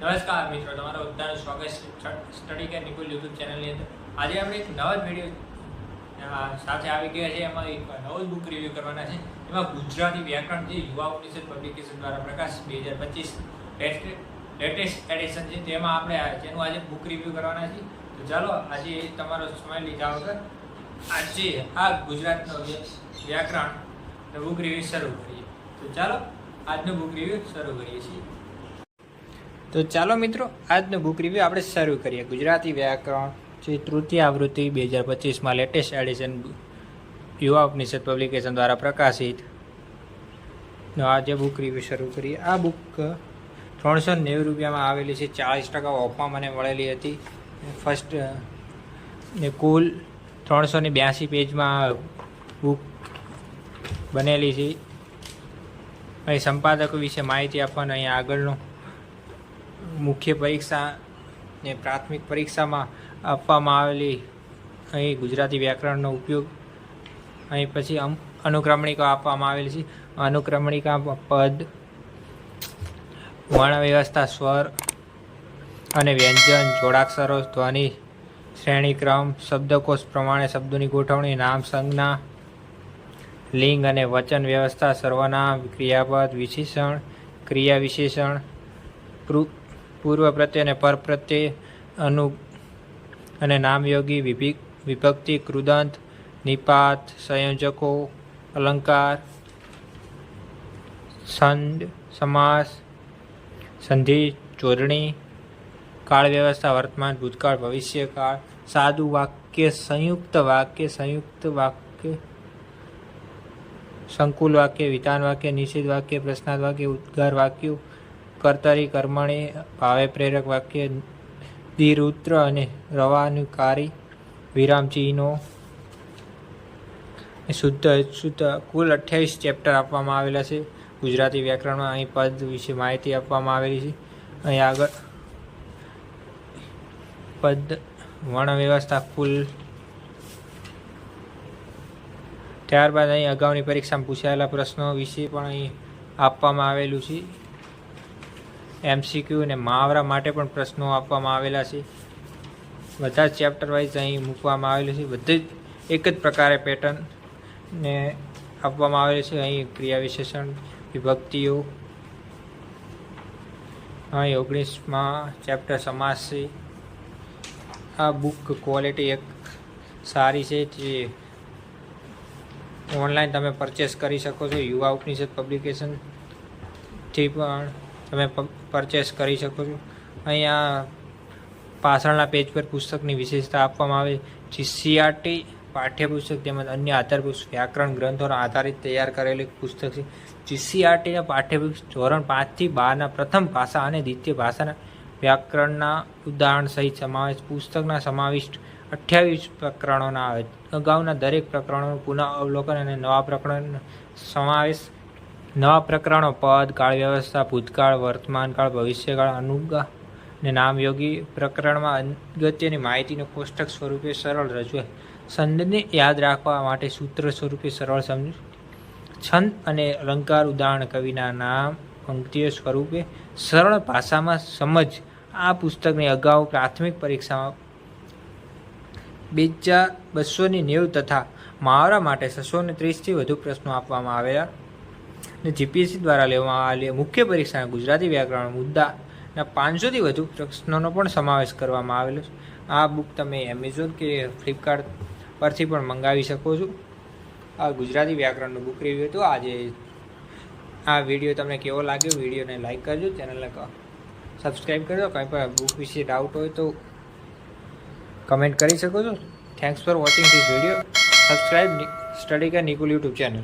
નમસ્કાર મિત્રો, તમારું બધાનું સ્વાગત છે સ્ટડી કે નિકુલ યુટ્યુબ ચેનલની અંદર. આજે આપણે એક નવા જ વીડિયો સાથે આવી ગયા છે. એમાં એક નવો જ બુક રિવ્યૂ કરવાના છે. એમાં ગુજરાતી વ્યાકરણ જે યુવા ઉપનિષદ પબ્લિકેશન દ્વારા પ્રકાશ બે હજાર પચીસ લેટેસ્ટ એડિશન છે, તેમાં આપણે જેનું આજે બુક રિવ્યૂ કરવાના છે તો ચાલો, આજે તમારો સમય લીધા વગર આજે આ ગુજરાતનો વ્યાકરણ બુક રિવ્યૂ શરૂ કરીએ. તો ચાલો, આજનું બુક રિવ્યૂ શરૂ કરીએ છીએ. તો ચાલો મિત્રો, આજનો બુક રિવ્યુ આપણે શરૂ કરીએ. ગુજરાતી વ્યાકરણ, જે તૃતીય આવૃત્તિ બે હજાર પચીસમાં લેટેસ્ટ એડિશન યુવા ઉપનિષદ પબ્લિકેશન દ્વારા પ્રકાશિત. આજે બુક રિવ્યુ શરૂ કરીએ. આ બુક ત્રણસો નેવું રૂપિયામાં આવેલી છે. ચાળીસ ટકા ઓફમાં મને મળેલી હતી. ફર્સ્ટ ને કુલ ત્રણસો ને બ્યાસી પેજમાં બુક બનેલી છે. અહીં સંપાદકો વિશે માહિતી આપવાનું અહીંયા આગળનું મુખ્ય પરીક્ષા ને પ્રાથમિક પરીક્ષામાં આપવામાં આવેલી અહીં ગુજરાતી વ્યાકરણનો ઉપયોગ અહીં પછી અનુક્રમણિકા આપવામાં આવેલી છે. અનુક્રમણિકા પદ વર્ણ વ્યવસ્થા સ્વર અને વ્યંજન, જોડાક્ષરો, ધ્વનિ શ્રેણીક્રમ શબ્દકોશ પ્રમાણે શબ્દોની ગોઠવણી, નામ, સંજ્ઞા, લિંગ અને વચન વ્યવસ્થા, સર્વનામ, ક્રિયાપદ, વિશેષણ, ક્રિયા વિશેષણ પૃ- પૂર્વ પ્રત્યય અને પર પ્રત્યય અનુ અને નામયોગી વિભિ, વિભક્તિ કૃદંત નિપાત, સંયોજકો, અલંકાર છંદ સમાસ, સંધિ જોડણી કાળ વ્યવસ્થા વર્તમાન, ભૂતકાળ, ભવિષ્યકાળ, સાદું વાક્ય, સંયુક્ત વાક્ય સંયુક્ત વાક્ય, સંકુલ વાક્ય વિધાન વાક્ય, નિષેધ વાક્ય, પ્રશ્નાર્થ વાક્ય, ઉદ્ગાર વાક્યો કર્તરી કર્મણી, ભાવે પ્રેરક વાક્ય ધીરુત્ર અને રવાનુકારી વિરામ શુદ્ધ શુદ્ધ કુલ અઠ્યાવીસ ચેપ્ટર આપવામાં આવેલા છે. ગુજરાતી વ્યાકરણમાં અહીં પદ વિશે માહિતી આપવામાં આવેલી છે. અહીં આગળ પદ વર્ણ વ્યવસ્થા કુલ ત્યારબાદ અહીં અગાઉની પરીક્ષામાં પૂછાયેલા પ્રશ્નો વિશે પણ અહીં આપવામાં આવેલું છે. એમસીક્યુ અને મહાવરા માટે પણ પ્રશ્નો આપવામાં આવેલા છે. બધા ચેપ્ટર વાઇઝ અહીં મૂકવામાં આવેલું છે. બધે જ એક જ પ્રકારે પેટર્ન ને આપવામાં આવેલું છે. અહીં ક્રિયા વિશેષણ, વિભક્તિઓ. અહીં ઓગણીસમાં ચેપ્ટર સમાસ છે. આ બુક ક્વોલિટી એક સારી છે જે ઓનલાઈન તમે પરચેસ કરી શકો છો. યુવા ઉપનિષદ પબ્લિકેશનથી પણ તમે પરચેસ કરી શકો છો. અહીંયા પાછળના પેજ પર પુસ્તકની વિશેષતા આપવામાં આવે જીસીઆરટી પાઠ્યપુસ્તક તેમજ અન્ય આધારભૂત વ્યાકરણ ગ્રંથોના આધારિત તૈયાર કરેલી પુસ્તક છે. જીસીઆરટીના પાઠ્યપુસ્તક ધોરણ પાંચથી બારના પ્રથમ ભાષા અને દ્વિતીય ભાષાના વ્યાકરણના ઉદાહરણ સહિત સમાવેશ, પુસ્તકના સમાવિષ્ટ અઠ્યાવીસ પ્રકરણોના આવે અગાઉના દરેક પ્રકરણોનું પુનઃ અવલોકન અને નવા પ્રકરણનો સમાવેશ નવા પ્રકરણો, પદ, કાળ વ્યવસ્થા, ભૂતકાળ, વર્તમાનકાળ, ભવિષ્યકાળ અનુગા અને નામયોગી પ્રકરણમાં અગત્યની માહિતીનું કોષ્ટક સ્વરૂપે સરળ રજૂઆત. છંદને યાદ રાખવા માટે સૂત્ર સ્વરૂપે સરળ સમજ. છંદ અને અલંકાર ઉદાહરણ કવિના નામ, પંક્તિઓ સ્વરૂપે સરળ ભાષામાં સમજ. આ પુસ્તકની અગાઉ પ્રાથમિક પરીક્ષામાં બે હજાર બસોની નેવું તથા મહાવરા માટે છસો ને ત્રીસથી વધુ પ્રશ્નો આપવામાં આવેલા. ને જીપીએસસી દ્વારા લેવામાં આવેલી મુખ્ય પરીક્ષાના ગુજરાતી વ્યાકરણ મુદ્દાના પાંચસોથી વધુ પ્રશ્નોનો પણ સમાવેશ કરવામાં આવેલો છે. આ બુક તમે એમેઝોન કે ફ્લિપકાર્ટ પરથી પણ મંગાવી શકો છો. આ ગુજરાતી વ્યાકરણનું બુક રિવ્યુ હતું. આજે આ વીડિયો તમને કેવો લાગ્યો? વિડીયોને લાઈક કરજો. ચેનલને સબસ્ક્રાઈબ કરજો. કંઈ પણ બુક વિશે ડાઉટ હોય તો કમેન્ટ કરી શકો છો. Thanks for watching this video subscribe study કા નિકુલ યુટ્યુબ ચેનલ